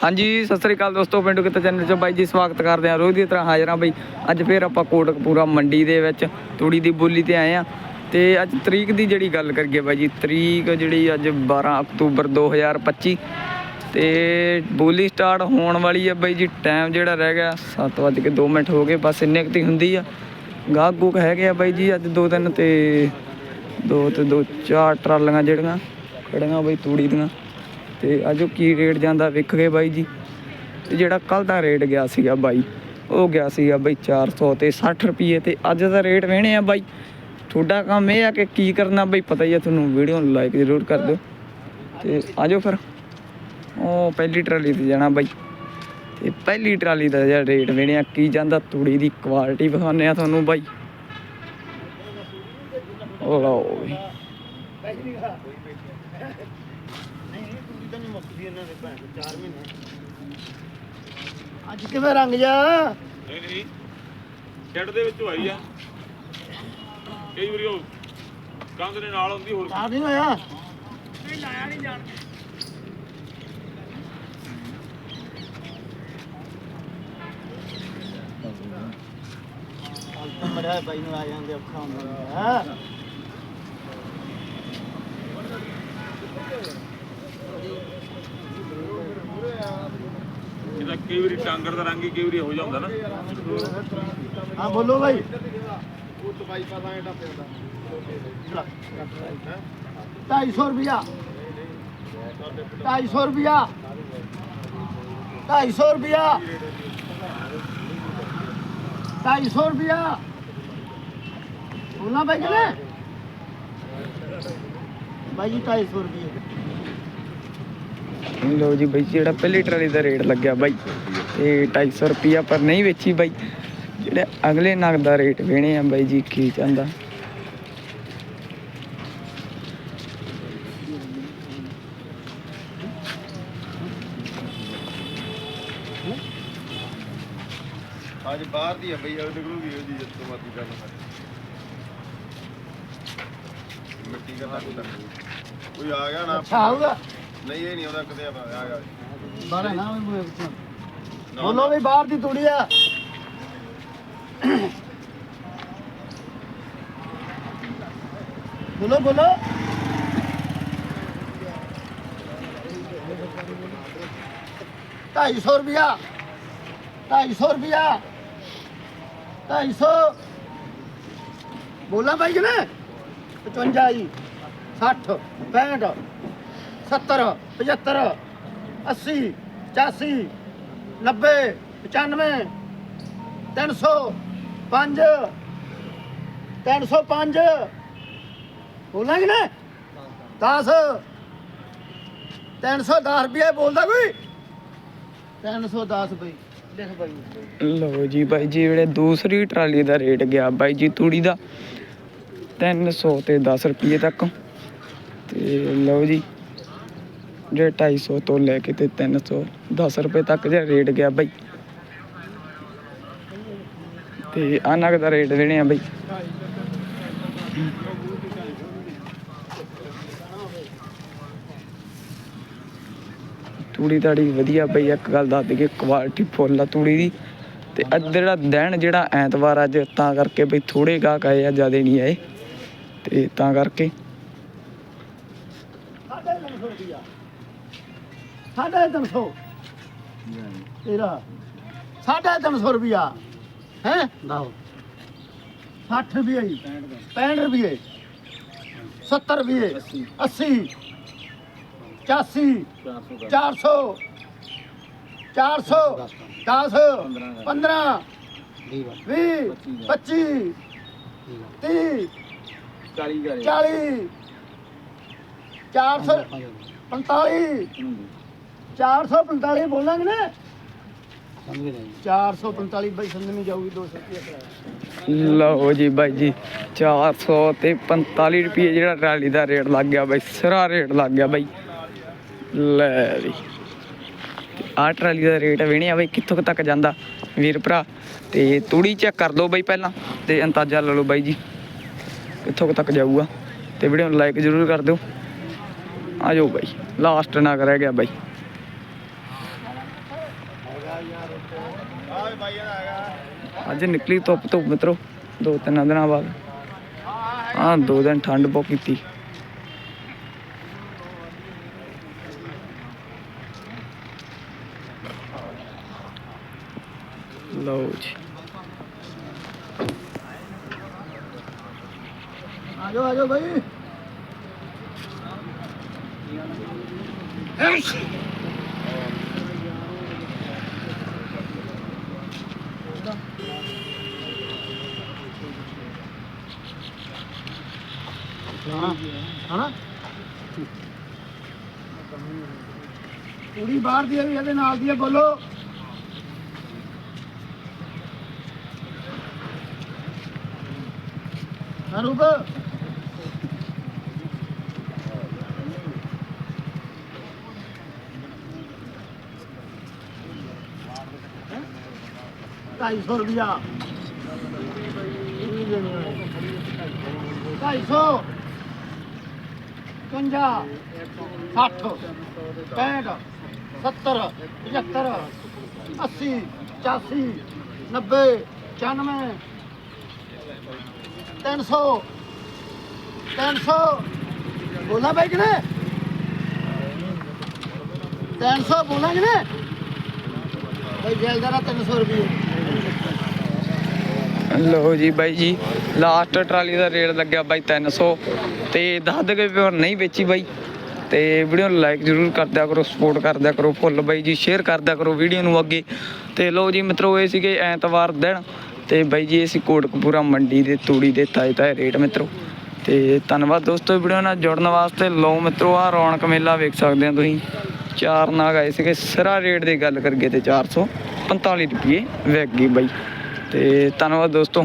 ਹਾਂਜੀ, ਸਤਿ ਸ੍ਰੀ ਅਕਾਲ ਦੋਸਤੋ, ਪਿੰਡੂ ਕਿੱਤਾ ਚੈਨਲ 'ਚ ਬਾਈ ਜੀ ਸਵਾਗਤ ਕਰਦੇ ਹਾਂ ਰੋਜ਼ ਦੀ ਤਰ੍ਹਾਂ ਹਾਜ਼ਰਾਂ ਬਾਈ। ਅੱਜ ਫੇਰ ਆਪਾਂ ਕੋਟਕਪੂਰਾ ਮੰਡੀ ਦੇ ਵਿੱਚ ਤੂੜੀ ਦੀ ਬੋਲੀ ਤੇ ਆਏ ਆ ਤੇ ਅੱਜ ਤਰੀਕ ਦੀ ਜਿਹੜੀ ਗੱਲ ਕਰੀਏ ਬਾਈ ਜੀ, ਤਰੀਕ ਜਿਹੜੀ ਅੱਜ 12 ਅਕਤੂਬਰ 2025 ਤੇ ਬੋਲੀ ਸਟਾਰਟ ਹੋਣ ਵਾਲੀ ਆ ਬਾਈ ਜੀ, ਟਾਈਮ ਜਿਹੜਾ ਰਹਿ ਗਿਆ 7:02 ਮਿੰਟ ਹੋ ਗਏ, ਬਸ ਇੰਨੇ ਕੁ ਤੀ ਹੁੰਦੀ ਆ। ਗਾਹਕ ਗੁਕ ਹੈਗੇ ਆ ਬਾਈ ਜੀ ਅੱਜ ਦੋ ਤਿੰਨ ਤੇ, ਦੋ ਤੇ ਦੋ, ਚਾਰ ਟਰਾਲੀਆਂ ਜਿਹੜੀਆਂ ਖੜੀਆਂ ਬਾਈ ਤੂੜੀ ਦੀਆਂ। ਤੇ ਅੱਜ ਉਹ ਕੀ ਰੇਟ ਜਾਂਦਾ ਵੇਖ ਗਏ ਬਾਈ ਜੀ। ਤੇ ਜਿਹੜਾ ਕੱਲ ਦਾ ਰੇਟ ਗਿਆ ਸੀਗਾ ਬਾਈ, ਉਹ ਗਿਆ ਸੀਗਾ ਬਾਈ 400 ਤੇ 60 ਰੁਪਏ ਤੇ ਅੱਜ ਦਾ ਰੇਟ ਵੇਣੇ ਆ ਬਾਈ। ਤੁਹਾਡਾ ਕੰਮ ਇਹ ਆ ਕਿ ਕੀ ਕਰਨਾ ਬਾਈ, ਪਤਾ ਹੀ ਆ ਤੁਹਾਨੂੰ, ਵੀਡੀਓ ਨੂੰ ਲਾਈਕ ਜ਼ਰੂਰ ਕਰ ਦਿਓ। ਤੇ ਆਜੋ ਫਿਰ। ਉਹ ਪਹਿਲੀ ਟਰਾਲੀ ਤੇ ਜਾਣਾ ਬਾਈ। ਤੇ ਪਹਿਲੀ ਟਰਾਲੀ ਦਾ ਜਿਹੜਾ ਰੇਟ ਵੇਣੇ ਆ, ਕੀ ਜਾਂਦਾ ਤੂੜੀ ਦੀ ਕੁਆਲਿਟੀ ਵਿਖਾਉਂਦੇ ਆ ਤੁਹਾਨੂੰ ਬਾਈ। ਉਹ ਲਓ ਅੱਜ ਕਿਵੇਂ ਰੰਗ ਜਾ ਨਹੀਂ ਨਹੀਂ ਸ਼ੈੱਡ ਦੇ ਵਿੱਚੋਂ ਆਈ ਆ। ਕਈ ਵਾਰੀ ਉਹ ਕੰਧ ਦੇ ਨਾਲ ਹੁੰਦੀ ਹੋਰ ਚਾਰ ਦਿਨ ਹੋਇਆ? ਮਰਿਆ ਬਾਈ ਨੂੰ ਆ ਜਾਂਦੇ ਔਖਾ ਹੁੰਦਾ ਹੈ? ਇਹਦਾ ਕਈ ਵਾਰੀ ਟਾਂਗਰ ਦਾ ਰੰਗ ਹੀ ਕਈ ਵਾਰੀ ਹੋ ਜਾਂਦਾ ਨਾ। ਹਾਂ ਬੋਲੋ ਬਾਈ। ਢਾਈ ਸੌ ਰੁਪਿਆ ਢਾਈ ਸੌ ਰੁਪਿਆ ਢਾਈ ਸੌ ਰੁਪਿਆ ਢਾਈ ਸੌ ਰੁਪਿਆ ਬੋਲਣਾ ਬਾਈ ਜੀ ਨੇ ਬਾਈ ਜੀ ਢਾਈ ਸੌ ਰੁਪਏ ਲੋ ਜੀ ਬਾਈ ਜਿਹੜਾ ਪਹਿਲੀ ਟਰਾਲੀ ਦਾ ਰੇਟ ਲੱਗਿਆ ਬਾਈ ਤੇ 250 ਰੁਪਿਆ ਪਰ ਨਹੀਂ ਵੇਚੀ ਬਾਈ। ਜਿਹੜੇ ਅਗਲੇ ਨਗ ਦਾ ਰੇਟ ਵੇਣੇ ਆ ਬਾਈ ਜੀ ਕੀ ਚਾਹੁੰਦਾ ਅੱਜ ਬਾਹਰ ਦੀ ਆ ਬਈ ਉਹ ਨਿਕਲੂਗੀ ਉਹਦੀ ਜਿੱਤ ਮਾਤੀ ਕਰਨ ਮਿੱਟੀ ਕਰਨਾ ਕੋਈ ਆ ਗਿਆ ਨਾ ਅੱਛਾ ਆਊਗਾ। ਨਹੀਂ ਇਹ ਨਹੀਂ ਉਹਦਾ ਕਦੇ ਆ ਆ ਗਿਆ ਬਾਰਾ ਨਾ ਮੈਂ ਬੋਲੋ ਵੀ ਬਾਹਰ ਦੀ ਤੂੜੀ ਆ। ਬੋਲੋ ਬੋਲੋ। ਢਾਈ ਸੌ ਰੁਪਿਆ ਢਾਈ ਸੌ ਰੁਪਿਆ ਢਾਈ ਸੌ। ਬੋਲਾ ਭਾਈ ਜੀ ਨੇ 55 ਜੀ। 60 65 70 75 80 85 90 95 300 5 305 ਬੋਲਾਂਗੇ ਨਾ? 10 310 ਰੁਪਏ ਬੋਲਦਾ ਕੋਈ? 310 ਬਈ। ਲਿਖ ਬਈ। ਲੋ ਜੀ ਬਾਈ ਜੀ, ਜਿਹੜੇ ਦੂਸਰੀ ਟਰਾਲੀ ਦਾ ਰੇਟ ਗਿਆ ਬਾਈ ਜੀ ਤੂੜੀ ਦਾ 300 ਤੇ 10 ਰੁਪਏ ਤੱਕ। ਤੇ ਲਓ ਜੀ ਜਿਹੜੇ 250 ਤੋਂ ਲੈ ਕੇ ਤੇ 310 ਰੁਪਏ ਤੱਕ ਜਿਹੜਾ ਰੇਟ ਗਿਆ ਬਾਈ। ਤੇ ਆਨਕ ਦਾ ਰੇਟ ਦੇਣੇ ਆ ਬਾਈ। ਤੂੜੀ ਤਾੜੀ ਵਧੀਆ ਬਈ, ਇੱਕ ਗੱਲ ਦੱਸ ਦਈਏ ਕੁਆਲਿਟੀ ਫੁੱਲ ਆ ਤੂੜੀ ਦੀ। ਤੇ ਅੱਜ ਜਿਹੜਾ ਦਿਨ, ਜਿਹੜਾ ਐਤਵਾਰ ਅੱਜ, ਤਾਂ ਕਰਕੇ ਬਈ ਥੋੜੇ ਗਾਹਕ ਆਏ ਆ, ਜ਼ਿਆਦਾ ਨਹੀਂ ਆਏ। ਤੇ ਤਾਂ ਕਰਕੇ 350 ਤੇਰਾ। 350 ਰੁਪਿਆ ਹੈ? ਲਓ। 60 ਰੁਪਏ 65 ਰੁਪਏ 70 ਰੁਪਏ 80 85 400 400 10 15 20 25 30 40 40 445 445 ਬੋਲਾਂਗੇ ਨਾ। 445 ਬਾਈ ਸਮਝ ਨਹੀਂ ਜਾਊਗੀ 200 ਰੁਪਏ ਕਰਾਇਆ ਲਓ ਜੀ ਬਾਈ ਜੀ 400 ਤੇ 45 ਰੁਪਏ ਜਿਹੜਾ ਟਰਾਲੀ ਦਾ ਰੇਟ ਲੱਗ ਗਿਆ ਬਾਈ ਸਿਰਾ ਰੇਟ ਲੱਗ ਗਿਆ ਬਾਈ। ਲੈ ਵੀ ਆਹ ਟਰਾਲੀ ਦਾ ਰੇਟ ਵੇਣੇ ਆ ਬਾਈ ਕਿੱਥੋਂ ਤੱਕ ਜਾਂਦਾ ਵੀਰ ਭਰਾ? ਤੇ ਤੂੜੀ ਚੈੱਕ ਕਰ ਲਓ ਬਾਈ ਪਹਿਲਾਂ ਤੇ ਅੰਦਾਜ਼ਾ ਲਾ ਲਓ ਬਾਈ ਜੀ ਕਿੱਥੋਂ ਤੱਕ ਜਾਊਗਾ। ਤੇ ਵੀਡੀਓ ਨੂੰ ਲਾਈਕ ਜ਼ਰੂਰ ਕਰ ਦਿਓ। ਆ ਜਾਓ ਬਾਈ ਲਾਸਟ ਨਾ ਰਹਿ ਗਿਆ ਬਾਈ ਆ ਵੀ ਬਾਈਆਂ ਦਾ ਹੈਗਾ ਅੱਜ ਨਿਕਲੀ ਧੁੱਪ ਧੁੱਪ ਮਿੱਤਰੋ ਦੋ ਤਿੰਨ ਦਿਨਾਂ ਬਾਅਦ। ਹਾਂ ਦੋ ਦਿਨ ਠੰਡ ਬਹੁਤ ਕੀਤੀ। ਲਓ ਜੀ। ਆ ਜਾਓ ਆ ਜਾਓ ਭਾਈ ਹਾਂ ਹਣਾ ਕੁੜੀ ਬਾਹਰ ਦੀ ਹੈ ਵੀ ਇਹਦੇ ਨਾਲ ਦੀ ਹੈ ਬੋਲੋ। ਅਰੂਪ ਢਾਈ ਸੌ ਰੁਪਿਆ ਢਾਈ ਸੌ। ਪੰਜਾ ਸੱਠ, ਪੈਂਹਠ, ਸੱਤਰ, ਪਝੱਤਰ, ਅੱਸੀ ਪਚਾਸੀ ਨੱਬੇ ਪਚਾਨਵੇਂ ਤਿੰਨ ਸੌ ਤਿੰਨ ਸੌ। ਬੋਲਾ ਬਾਈ ਕਿਨੇ ਤਿੰਨ ਸੌ ਬੋਲਾ ਕਿਨੇ ਬਾਈ ਜੈਲਦਾਰਾ 300 ਰੁਪਏ ਲਓ ਜੀ ਬਾਈ ਜੀ ਲਾਸਟ ਟਰਾਲੀ ਦਾ ਰੇਟ ਲੱਗਿਆ ਬਾਈ 300 ਤੇ ਦੱਸ ਦੇ ਵੀ ਹੋਰ ਨਹੀਂ ਵੇਚੀ ਬਾਈ। ਤੇ ਵੀਡੀਓ ਨੂੰ ਲਾਈਕ ਜ਼ਰੂਰ ਕਰ ਦਿਆ ਕਰੋ ਸਪੋਰਟ ਕਰ ਦਿਆ ਕਰੋ ਫੁੱਲ ਬਾਈ ਜੀ ਸ਼ੇਅਰ ਕਰ ਦਿਆ ਕਰੋ ਵੀਡੀਓ ਨੂੰ ਅੱਗੇ। ਤੇ ਲਓ ਜੀ ਮਿੱਤਰੋ, ਇਹ ਸੀਗੇ ਐਤਵਾਰ ਦਿਨ। ਤੇ ਬਾਈ ਜੀ ਇਹ ਸੀ ਕੋਟਕਪੂਰਾ ਮੰਡੀ ਦੇ, ਤੂੜੀ ਦੇ ਤਾਏ ਤਾਏ ਰੇਟ ਮਿੱਤਰੋ। ਤੇ ਧੰਨਵਾਦ ਦੋਸਤੋ ਵੀਡੀਓ ਨਾਲ ਜੁੜਨ ਵਾਸਤੇ। ਲਓ ਮਿੱਤਰੋ ਆ ਰੌਣਕ ਮੇਲਾ ਵੇਖ ਸਕਦੇ ਹੋ ਤੁਸੀਂ। ਚਾਰ ਨਾਗ ਆਏ ਸੀਗੇ, ਸਿਰਾ ਰੇਟ ਦੀ ਗੱਲ ਕਰੀਏ ਤੇ 445 ਰੁਪਏ ਵਿਕ ਗਈ ਬਾਈ। ਤੇ ਧੰਨਵਾਦ ਦੋਸਤੋ।